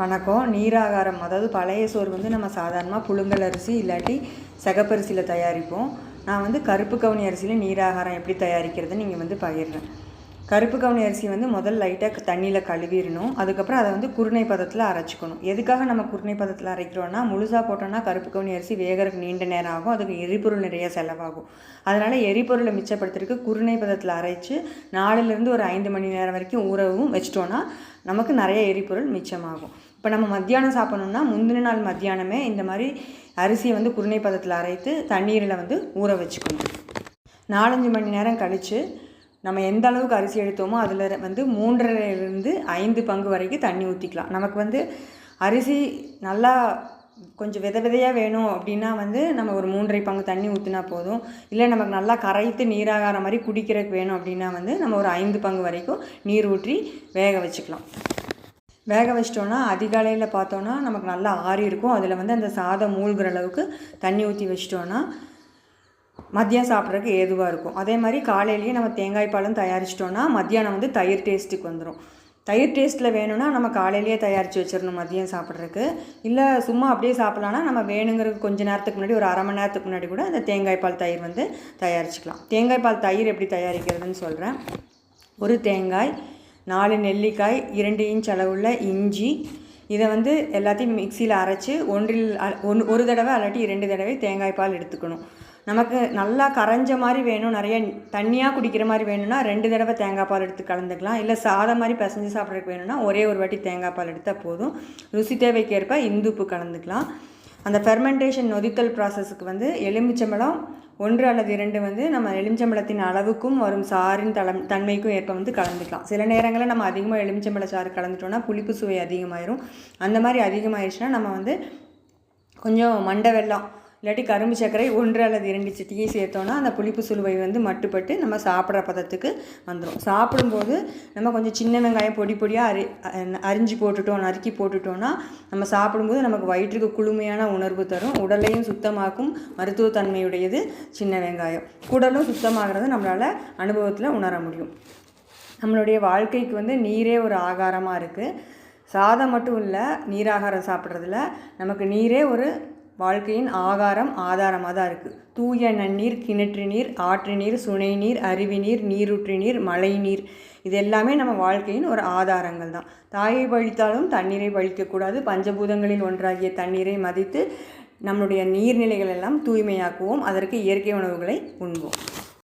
வணக்கம். நீராகாரம் அதாவது பழைய சோறு வந்து நம்ம சாதாரணமாக புழுங்கல் அரிசி இல்லாட்டி சிகப்பரிசியில் தயாரிப்போம். நான் வந்து கருப்பு கவுனி அரிசியில் நீராகாரம் எப்படி தயாரிக்கிறதுன்னு நீங்கள் வந்து பகிர்றேன். கருப்பு கவுனி அரிசி வந்து முதல் லைட்டாக தண்ணியில் கழுவிடணும். அதுக்கப்புறம் அதை வந்து குருணை பதத்தில் அரைச்சிக்கணும். எதுக்காக நம்ம குருணை பதத்தில் அரைக்கிறோன்னா முழுசாக போட்டோம்னா கருப்பு கவுனி அரிசி வேகறதுக்கு நீண்ட நேரம் ஆகும். அதுக்கு எரிபொருள் நிறைய செலவாகும். அதனால் எரிபொருளை மிச்சப்படுத்துறதுக்கு குருணை பதத்தில் அரைச்சி நாலுலேருந்து ஒரு ஐந்து மணி நேரம் வரைக்கும் ஊறவும் வச்சிட்டோன்னா நமக்கு நிறைய எரிபொருள் மிச்சமாகும். இப்போ நம்ம மத்தியானம் சாப்பிட்ணுன்னா முந்தின நாள் மத்தியானமே இந்த மாதிரி அரிசியை வந்து குருணை பதத்தில் அரைத்து தண்ணீரில் வந்து ஊற வச்சுக்கணும். நாலஞ்சு மணி நேரம் கழித்து நம்ம எந்த அளவுக்கு அரிசி எடுத்தோமோ அதில் வந்து மூன்றரைலேருந்து ஐந்து பங்கு வரைக்கும் தண்ணி ஊற்றிக்கலாம் நமக்கு வந்து அரிசி நல்லா கொஞ்சம் வித விதையாக வேணும் அப்படின்னா வந்து நம்ம ஒரு மூன்றரை பங்கு தண்ணி ஊற்றினா போதும். இல்லை நமக்கு நல்லா கரைத்து நீராகார மாதிரி குடிக்கிறதுக்கு வேணும் அப்படின்னா வந்து நம்ம ஒரு ஐந்து பங்கு வரைக்கும் நீர் ஊற்றி வேக வச்சுக்கலாம். வேக வச்சிட்டோன்னா அதிகாலையில் பார்த்தோன்னா நமக்கு நல்லா ஆறி இருக்கும். அதில் வந்து அந்த சாதம் மூழ்கிற அளவுக்கு தண்ணி ஊற்றி வச்சிட்டோன்னா மதியம் சாப்பிட்றதுக்கு ஏதுவாக இருக்கும். அதே மாதிரி காலையிலேயே நம்ம தேங்காய் பாலும் தயாரிச்சிட்டோன்னா மத்தியானம் வந்து தயிர் டேஸ்ட்டுக்கு வந்துடும் தயிர் டேஸ்ட்டில் வேணும்னா நம்ம காலையிலேயே தயாரித்து வச்சிடணும் மதியம் சாப்பிட்றதுக்கு. இல்லை சும்மா அப்படியே சாப்பிட்லான்னா நம்ம வேணுங்கிறது கொஞ்ச நேரத்துக்கு முன்னாடி ஒரு அரை மணி நேரத்துக்கு முன்னாடி கூட அந்த தேங்காய் பால் தயிர் வந்து தயாரிச்சுக்கலாம். தேங்காய் பால் தயிர் எப்படி தயாரிக்கிறதுன்னு சொல்கிறேன் ஒரு தேங்காய் நாலு நெல்லிக்காய் இரண்டு இன்ச் அளவுள்ள இஞ்சி. இதை வந்து எல்லாத்தையும் மிக்சியில் அரைச்சி ஒன்றில் ஒன் ஒரு தடவை அல்லாட்டி இரண்டு தடவை தேங்காய் பால் எடுத்துக்கணும். நமக்கு நல்லா கரைஞ்ச மாதிரி வேணும். நிறைய தண்ணியாக குடிக்கிற மாதிரி வேணும்னா ரெண்டு தடவை தேங்காய் பால் எடுத்து கலந்துக்கலாம். இல்லை சாதம் மாதிரி பிசைஞ்சு சாப்பிட்றதுக்கு வேணும்னா ஒரே ஒரு வாட்டி தேங்காய் பால் எடுத்தால் போதும். ருசி தேவைக்கேற்ப இந்துப்பு கலந்துக்கலாம். அந்த ஃபெர்மெண்டேஷன் நொதித்தல் ப்ராசஸுக்கு வந்து எலுமிச்சம்பழம் ஒன்று அல்லது இரண்டு வந்து நம்ம எலுமிச்சம்பழத்தின் அளவுக்கும் வரும் சாரின் தளம் தன்மைக்கும் ஏற்ப வந்து கலந்துக்கலாம். சில நேரங்களில் நம்ம அதிகமாக எலுமிச்சம்பழ சாறு கலந்துட்டோம்னா புளிப்பு சுவை அதிகமாயிரும். அந்த மாதிரி அதிகமாயிருச்சுன்னா நம்ம வந்து கொஞ்சம் மண்டை வெள்ளம் இல்லாட்டி கரும்பு சர்க்கரை ஒன்று அல்லது இரண்டு சிட்டியை சேர்த்தோன்னா அந்த புளிப்பு சுழுவை வந்து மட்டுப்பட்டு நம்ம சாப்பிட்ற பதத்துக்கு வந்துடும் சாப்பிடும்போது நம்ம கொஞ்சம் சின்ன வெங்காயம் பொடி பொடியாக அரி அரிஞ்சு போட்டுட்டோம் நறுக்கி போட்டுட்டோன்னா நம்ம சாப்பிடும்போது நமக்கு வயிற்றுக்கு குளுமையான உணர்வு தரும். உடலையும் சுத்தமாக்கும் மருத்துவத்தன்மையுடையது சின்ன வெங்காயம். குடலும் சுத்தமாகிறது நம்மளால் அனுபவத்தில் உணர முடியும். நம்மளுடைய வாழ்க்கைக்கு வந்து நீரே ஒரு ஆகாரமாக இருக்குது சாதம் மட்டும் இல்லை நீராகாரம் சாப்பிட்றதுல நமக்கு நீரே ஒரு வாழ்க்கையின் ஆகாரம் ஆதாரமாக தான் இருக்குது தூய நன்னீர் கிணற்று நீர் ஆற்று நீர் சுனை நீர் அருவி நீர் நீரூற்று நீர் மழை நீர். இது எல்லாமே நம்ம வாழ்க்கையின் ஒரு ஆதாரங்கள் தான். தாயை பழித்தாலும் தண்ணீரை பழிக்கக்கூடாது பஞ்சபூதங்களில் ஒன்றாகிய தண்ணீரை மதித்து நம்மளுடைய நீர்நிலைகள் எல்லாம் தூய்மையாக்குவோம். அதற்கு இயற்கை உணவுகளை உண்போம்.